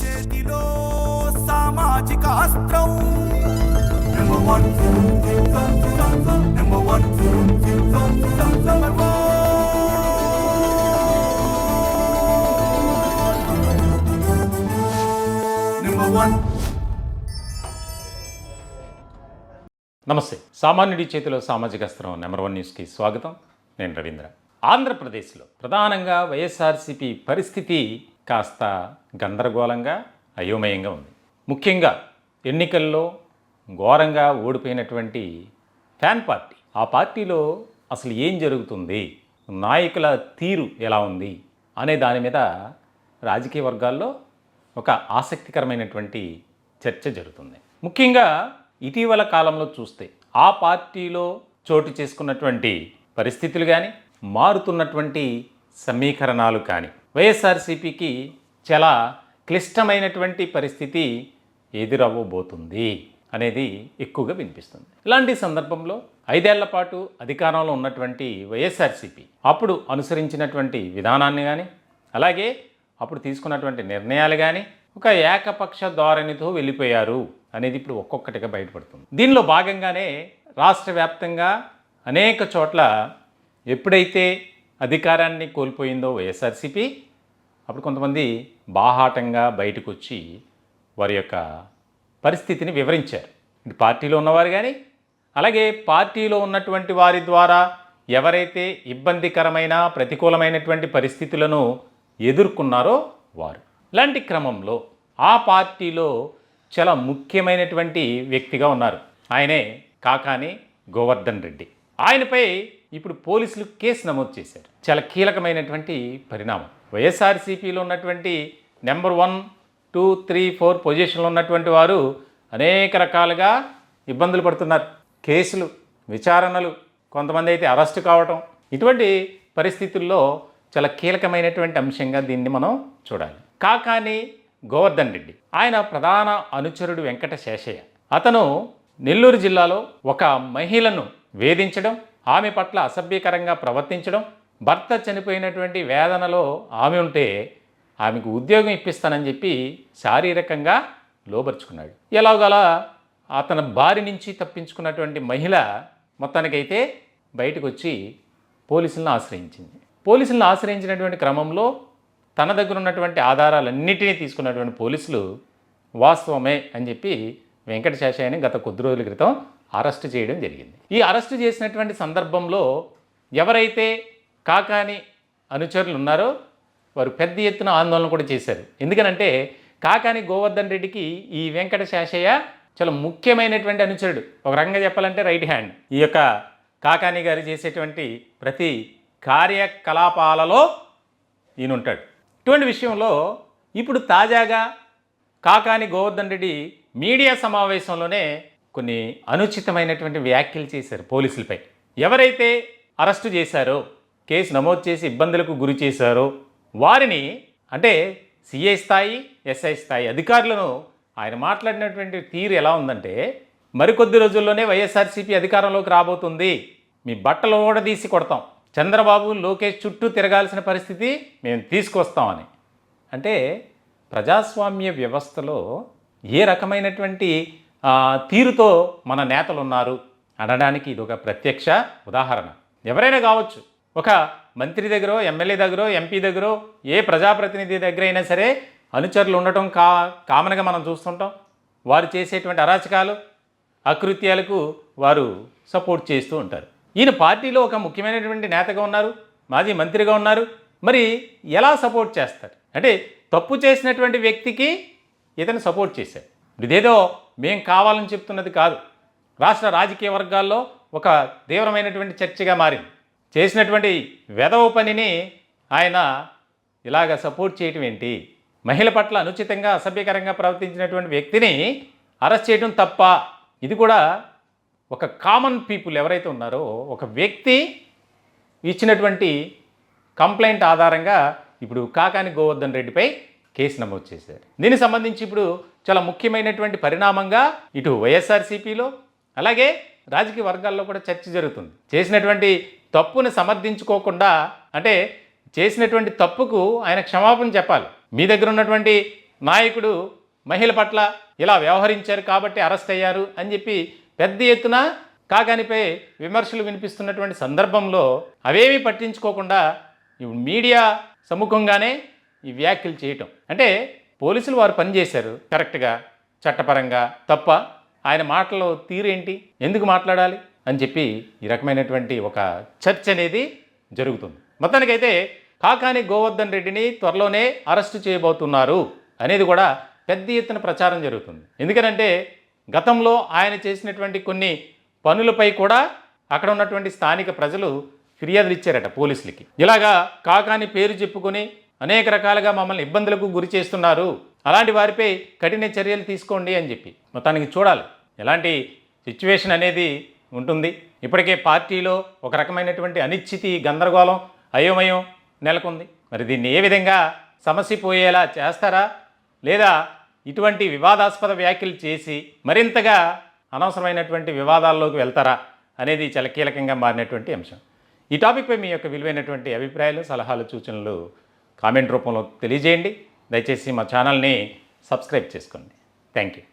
చేతిలో సామాజిక అస్త్రం. Number one number one number one నమస్తే. సామాన్యుడి చేతిలో సామాజిక అస్త్రం నెంబర్ వన్ న్యూస్కి స్వాగతం. నేను రవీంద్ర. ఆంధ్రప్రదేశ్లో ప్రధానంగా వైఎస్ఆర్సీపీ పరిస్థితి కాస్త గందరగోళంగా అయోమయంగా ఉంది. ముఖ్యంగా ఎన్నికల్లో ఘోరంగా ఓడిపోయినటువంటి ఫ్యాన్ పార్టీ. ఆ పార్టీలో అసలు ఏం జరుగుతుంది? నాయకుల తీరు ఎలా ఉంది? అనే దాని మీద రాజకీయ వర్గాల్లో ఒక ఆసక్తికరమైనటువంటి చర్చ జరుగుతుంది. ముఖ్యంగా ఇటీవల కాలంలో చూస్తే ఆ పార్టీలో చోటు చేసుకున్నటువంటి పరిస్థితులు కానీ మారుతున్నటువంటి సమీకరణాలు కానీ వైఎస్ఆర్సీపీకి చాలా క్లిష్టమైనటువంటి పరిస్థితి ఎదురవ్వబోతుంది అనేది ఎక్కువగా వినిపిస్తుంది. ఇలాంటి సందర్భంలో ఐదేళ్ళ పాటు అధికారంలో ఉన్నటువంటి వైఎస్ఆర్సీపీ అప్పుడు అనుసరించినటువంటి విధానాన్ని కానీ అలాగే అప్పుడు తీసుకున్నటువంటి నిర్ణయాలు కానీ ఒక ఏకపక్ష ధోరణితో వెళ్ళిపోయారు అనేది ఇప్పుడు ఒక్కొక్కటిగా బయటపడుతుంది. దీనిలో భాగంగానే రాష్ట్ర వ్యాప్తంగా అనేక చోట్ల ఎప్పుడైతే అధికారాన్ని కోల్పోయిందో వైఎస్ఆర్సీపీ? అప్పుడు కొంతమంది బాహాటంగా బయటకు వచ్చి వారి యొక్క పరిస్థితిని వివరించారు. ఇటు పార్టీలో ఉన్నవారు కానీ అలాగే పార్టీలో ఉన్నటువంటి వారి ద్వారా ఎవరైతే ఇబ్బందికరమైన ప్రతికూలమైనటువంటి పరిస్థితులను ఎదుర్కొన్నారో వారు. ఇలాంటి క్రమంలో ఆ పార్టీలో చాలా ముఖ్యమైనటువంటి వ్యక్తిగా ఉన్నారు. ఆయనే కాకాని గోవర్ధన్ రెడ్డి. ఆయనపై ఇప్పుడు పోలీసులు కేసు నమోదు చేశారు. చాలా కీలకమైనటువంటి పరిణామం. వైఎస్ఆర్సీపీలో ఉన్నటువంటి number one two three four పొజిషన్లో ఉన్నటువంటి వారు అనేక రకాలుగా ఇబ్బందులు పడుతున్నారు. కేసులు విచారణలు కొంతమంది అయితే అరెస్ట్ కావటం ఇటువంటి పరిస్థితుల్లో చాలా కీలకమైనటువంటి అంశంగా దీన్ని మనం చూడాలి. కాకాని గోవర్ధన్ రెడ్డి ఆయన ప్రధాన అనుచరుడు వెంకట శేషయ్య. అతను నెల్లూరు జిల్లాలో ఒక మహిళను వేధించడం ఆమె పట్ల అసభ్యకరంగా ప్రవర్తించడం భర్త చనిపోయినటువంటి వేదనలో ఆమె ఉంటే ఆమెకు ఉద్యోగం ఇప్పిస్తానని చెప్పి శారీరకంగా లోపరుచుకున్నాడు ఎలాగలా అతని బారి నుంచి తప్పించుకున్నటువంటి మహిళ మొత్తానికైతే బయటకు వచ్చి పోలీసులను ఆశ్రయించింది. పోలీసులను ఆశ్రయించినటువంటి క్రమంలో తన దగ్గర ఉన్నటువంటి ఆధారాలన్నిటినీ తీసుకున్నటువంటి పోలీసులు వాస్తవమే అని చెప్పి వెంకట శేషయ్యని గత కొద్ది రోజుల క్రితం అరెస్ట్ చేయడం జరిగింది. ఈ అరెస్ట్ చేసినటువంటి సందర్భంలో ఎవరైతే కాకాని అనుచరులు ఉన్నారో వారు పెద్ద ఎత్తున ఆందోళన కూడా చేశారు. ఎందుకనంటే కాకాని గోవర్ధన్ రెడ్డికి ఈ వెంకట శాషయ్య చాలా ముఖ్యమైనటువంటి అనుచరుడు. ఒక రకంగా చెప్పాలంటే రైట్ హ్యాండ్. ఈ యొక్క కాకాని గారు చేసేటువంటి ప్రతి కార్యకలాపాలలో ఈయన ఉంటాడు ఇటువంటి విషయంలో ఇప్పుడు తాజాగా కాకాని గోవర్ధన్ రెడ్డి మీడియా సమావేశంలోనే కొన్ని అనుచితమైనటువంటి వ్యాఖ్యలు చేశారు పోలీసులపై. ఎవరైతే అరెస్టు చేశారో కేసు నమోదు చేసి ఇబ్బందులకు గురి చేశారో వారిని అంటే సిఐ స్థాయి ఎస్ఐ స్థాయి అధికారులను ఆయన మాట్లాడినటువంటి తీరు ఎలా ఉందంటే మరికొద్ది రోజుల్లోనే వైఎస్ఆర్సీపీ అధికారంలోకి రాబోతుంది. మీ బట్టలు ఓడదీసి కొడతాం. చంద్రబాబు లోకేష్ చుట్టూ తిరగాల్సిన పరిస్థితి మేము తీసుకొస్తామని. అంటే ప్రజాస్వామ్య వ్యవస్థలో ఏ రకమైనటువంటి తీరుతో మన నేతలు ఉన్నారు అనడానికి ఇది ఒక ప్రత్యక్ష ఉదాహరణ. ఎవరైనా కావచ్చు ఒక మంత్రి దగ్గర ఎమ్మెల్యే దగ్గర ఎంపీ దగ్గర ఏ ప్రజాప్రతినిధి దగ్గర అయినా సరే అనుచరులు ఉండటం కా కామన్గా మనం చూస్తుంటాం. వారు చేసేటువంటి అరాచకాలు అకృత్యాలకు వారు సపోర్ట్ చేస్తూ ఉంటారు. ఈయన పార్టీలో ఒక ముఖ్యమైనటువంటి నేతగా ఉన్నారు మాజీ మంత్రిగా ఉన్నారు. మరి ఎలా సపోర్ట్ చేస్తారు? అంటే తప్పు చేసినటువంటి వ్యక్తికి ఇతను సపోర్ట్ చేశారు ఇదేదో మేం కావాలని చెప్తున్నది కాదు. రాష్ట్ర రాజకీయ వర్గాల్లో ఒక తీవ్రమైనటువంటి చర్చగా మారింది. చేసినటువంటి వెధవ పనిని ఆయన ఇలాగ సపోర్ట్ చేయటం ఏంటి? మహిళ పట్ల అనుచితంగా అసభ్యకరంగా ప్రవర్తించినటువంటి వ్యక్తిని అరెస్ట్ చేయడం తప్ప ఇది కూడా ఒక కామన్ పీపుల్ ఎవరైతే ఉన్నారో ఒక వ్యక్తి ఇచ్చినటువంటి కంప్లైంట్ ఆధారంగా ఇప్పుడు కాకాని గోవర్ధన్ రెడ్డిపై కేసు నమోదు చేశారు. దీనికి సంబంధించి ఇప్పుడు చాలా ముఖ్యమైనటువంటి పరిణామంగా ఇటు వైఎస్ఆర్సీపీలో అలాగే రాజకీయ వర్గాల్లో కూడా చర్చ జరుగుతుంది. చేసినటువంటి తప్పుని సమర్థించుకోకుండా అంటే చేసినటువంటి తప్పుకు ఆయన క్షమాపణ చెప్పాలి. మీ దగ్గర ఉన్నటువంటి నాయకుడు మహిళ పట్ల ఇలా వ్యవహరించారు కాబట్టి అరెస్ట్ అయ్యారు అని చెప్పి పెద్ద ఎత్తున కాగానిపై విమర్శలు వినిపిస్తున్నటువంటి సందర్భంలో అవేమీ పట్టించుకోకుండా మీడియా సముఖంగానే ఈ వ్యాఖ్యలు చేయటం. అంటే పోలీసులు వారు పనిచేశారు కరెక్ట్గా చట్టపరంగా తప్ప ఆయన మాటలో తీరేంటి? ఎందుకు మాట్లాడాలి? అని చెప్పి ఈ రకమైనటువంటి ఒక చర్చ అనేది జరుగుతుంది. మొత్తానికైతే కాకాని గోవర్ధన్ రెడ్డిని త్వరలోనే అరెస్టు చేయబోతున్నారు అనేది కూడా పెద్ద ఎత్తున ప్రచారం జరుగుతుంది. ఎందుకనంటే గతంలో ఆయన చేసినటువంటి కొన్ని పనులపై కూడా అక్కడ ఉన్నటువంటి స్థానిక ప్రజలు ఫిర్యాదులు ఇచ్చారట పోలీసులకి. ఇలాగా కాకాని పేరు చెప్పుకొని అనేక రకాలుగా మమ్మల్ని ఇబ్బందులకు గురి చేస్తున్నారు. అలాంటి వారిపై కఠిన చర్యలు తీసుకోండి అని చెప్పి మొత్తానికి చూడాలి. ఎలాంటి సిచ్యువేషన్ అనేది ఉంటుంది. ఇప్పటికే పార్టీలో ఒక రకమైనటువంటి అనిశ్చితి గందరగోళం అయోమయం నెలకొంది. మరి దీన్ని ఏ విధంగా సమస్య పోయేలా చేస్తారా? లేదా ఇటువంటి వివాదాస్పద వ్యాఖ్యలు చేసి మరింతగా అనవసరమైనటువంటి వివాదాల్లోకి వెళ్తారా అనేది చాలా కీలకంగా మారినటువంటి అంశం. ఈ టాపిక్పై మీ యొక్క విలువైనటువంటి అభిప్రాయాలు సలహాలు సూచనలు కామెంట్ రూపంలో తెలియజేయండి. దయచేసి మా ఛానల్ని సబ్స్క్రైబ్ చేసుకోండి. Thank you.